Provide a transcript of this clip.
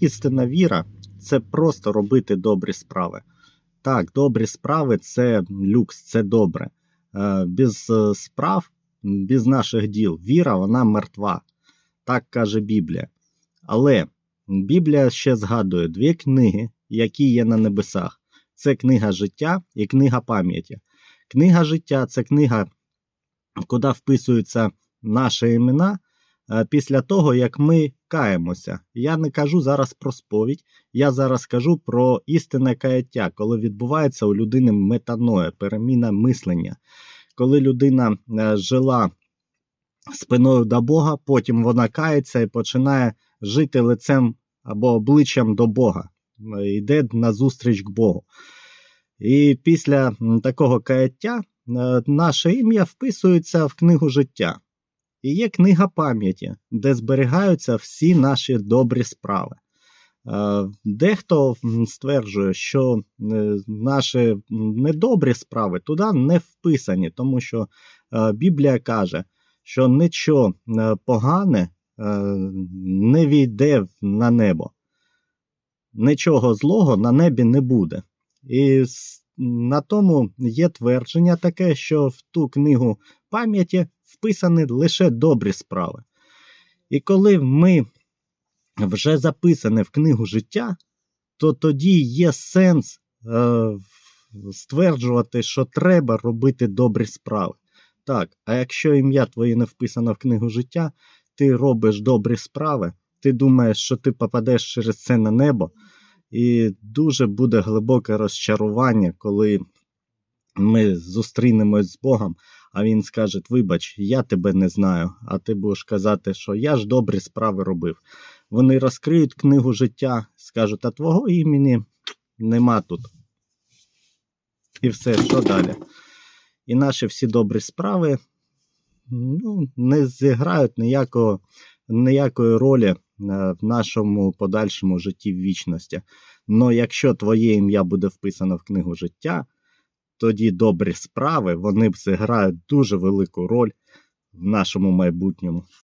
істинна віра це просто робити добрі справи. Так, добрі справи це люкс, це добре. Е, Без е, справ, без наших діл, віра вона мертва. Так каже Біблія. Але Біблія ще згадує дві книги, які є на небесах: це книга життя і книга пам'яті. Книга життя це книга, куди вписуються наші імена після того, як ми каємося. Я не кажу зараз про сповідь, я зараз кажу про істинне каяття, коли відбувається у людини метаноя, переміна мислення. Коли людина е, жила спиною до Бога, потім вона кається і починає жити лицем або обличчям до Бога, е, йде назустріч к Богу. І після такого каяття е, наше ім'я вписується в книгу життя. І є книга пам'яті, де зберігаються всі наші добрі справи. Е, Дехто стверджує, що е, наші недобрі справи туди не вписані, тому що е, Біблія каже, що нічого погане не війде на небо. Нічого злого на небі не буде. І на тому є твердження таке, що в ту книгу пам'яті вписані лише добрі справи. І коли ми вже записані в книгу життя, то тоді є сенс е, стверджувати, що треба робити добрі справи. Так, а якщо ім'я твоє не вписано в книгу життя, ти робиш добрі справи, ти думаєш, що ти попадеш через це на небо, і дуже буде глибоке розчарування, коли ми зустрінемось з Богом, а він скаже: Вибач, я тебе не знаю. А ти будеш казати, що я ж добрі справи робив. Вони розкриють книгу життя, скажуть, а твого імені нема тут. І все, що далі? І наші всі добрі справи ну, не зіграють ніякого, ніякої ролі е, в нашому подальшому житті в вічності. Но якщо твоє ім'я буде вписано в книгу життя, тоді добрі справи вони зіграють дуже велику роль в нашому майбутньому.